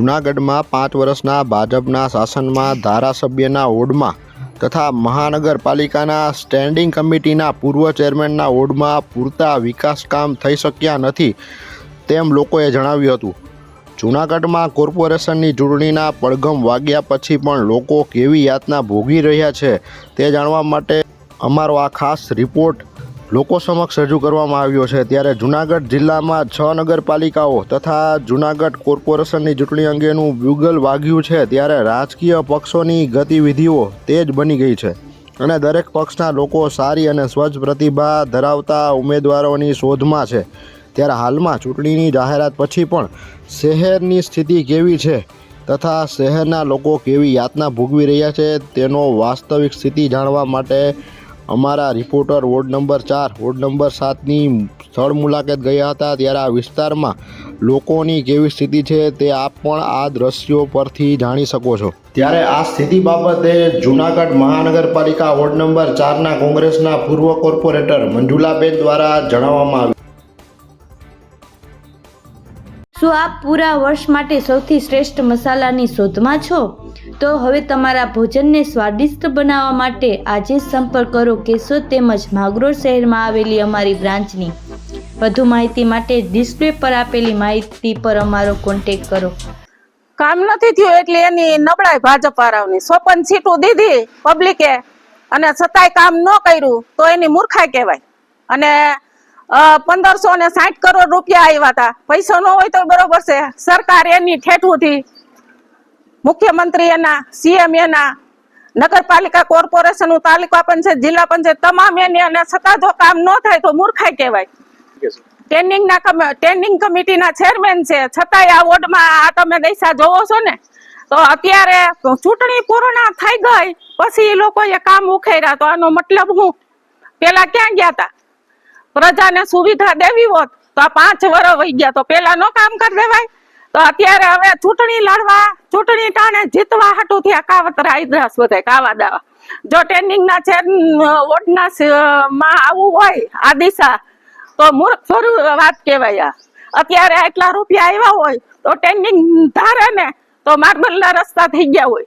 જૂનાગઢમાં પાંચ વર્ષના ભાજપના શાસનમાં ધારાસભ્યના ઓડમાં તથા મહાનગરપાલિકાના સ્ટેન્ડિંગ કમિટીના પૂર્વ ચેરમેનના ઓડમાં પૂરતા વિકાસ કામ થઈ શક્યા નથી તેમ લોકોએ જણાવ્યું હતું. જૂનાગઢમાં કોર્પોરેશનની ચૂંટણીના પડઘમ વાગ્યા પછી પણ લોકો કેવી યાતના ભોગી રહ્યા છે તે જાણવા માટે અમારો આ ખાસ રિપોર્ટ લોકો સમક્ષ રજૂ કરવામાં આવ્યો છે ત્યારે જૂનાગઢ જિલ્લામાં છ નગરપાલિકાઓ તથા જૂનાગઢ કોર્પોરેશનની ચૂંટણી અંગેનું બ્યુગલ વાગ્યું છે ત્યારે રાજકીય પક્ષોની ગતિવિધિઓ તેજ બની ગઈ છે. અને દરેક પક્ષના લોકો સારી અને સ્વચ્છ પ્રતિભા ધરાવતા ઉમેદવારોની શોધમાં છે. ત્યારે હાલમાં ચૂંટણીની જાહેરાત પછી પણ શહેરની સ્થિતિ કેવી છે તથા શહેરના લોકો કેવી યાતના ભોગવી રહ્યા છે તેનો વાસ્તવિક સ્થિતિ જાણવા માટે અમારા રિપોર્ટર વોર્ડ નંબર ચાર, વોર્ડ નંબર સાતની સ્થળ મુલાકાત ગયા હતા ત્યારે આ વિસ્તારમાં લોકોની કેવી સ્થિતિ છે તે આપ પણ આ દ્રશ્યો પરથી જાણી શકો છો. ત્યારે આ સ્થિતિ બાબતે જૂનાગઢ મહાનગરપાલિકા વોર્ડ નંબર ચારના કોંગ્રેસના પૂર્વ કોર્પોરેટર મંજુલાબેન દ્વારા જણાવવામાં આવ્યું. શું આપ પૂરા વર્ષ માટે સૌથી શ્રેષ્ઠ મસાલાની શોધમાં છો? તો હવે તમારા ભોજનને સ્વાદિષ્ટ બનાવવા માટે આજે સંપર્ક કરો કેશોદ તેમજ માગરોળ શહેરમાં આવેલી અમારી બ્રાન્ચની. વધુ માહિતી માટે ડિસ્પ્લે પર આપેલી માહિતી પર અમારો કોન્ટેક કરો. કામ નથી થયું એટલે એની નબળાઈ ભાજપ વાળાઓની. સોપન સીટો દીધી પબ્લિકે અને છતાંય કામ ન કર્યું તો એની મૂર્ખાઈ કહેવાય. અને પંદરસો ને સાઠ કરોડ રૂપિયા આવ્યા હતા. પૈસા ન હોય તો બરોબર છે. સરકાર એની ઠેઠુંથી મુખ્યમંત્રી એના સીએમ એના નગરપાલિકા કોર્પોરેશન તાલુકા પંચાયત જિલ્લા પંચાયત તમામ એની અને છતાં જો કામ ન થાય તો મૂર્ખાઈ કહેવાય. ટ્રેનિંગ ના ટ્રેનિંગ ટેન્ડિંગ કમિટીના ચેરમેન છે. છતાંય આ વોર્ડમાં આ તમે દૈસા જોવો છો ને તો અત્યારે ચૂંટણી પૂર્ણ થઈ ગઈ પછી એ લોકોએ કામ ઉખેર્યા. તો આનો મતલબ હું પેલા ક્યાં ગયા હતા પ્રજાને સુવિધા દેવી હોત તો આ પાંચ વર્ષ વહી ગયા તો પેલા નો કામ કરી દેવાય? તો અત્યારે હવે ચૂંટણી લડવા, ચૂંટણી ટાણે જીતવા હાટું થી કાવતરા આઈદ્રાસ બધા કાવા દાવા જો ટેન્ડિંગના છે વોર્ડના સ- માં આવું હોય, આ દિશા, તો મૂર્ખ થોડું વાત કહેવાય અત્યારે આટલા રૂપિયા આવ્યા હોય, તો ટ્રેનિંગ ધારે ને, તો માર્બલના રસ્તા થઈ ગયા હોય.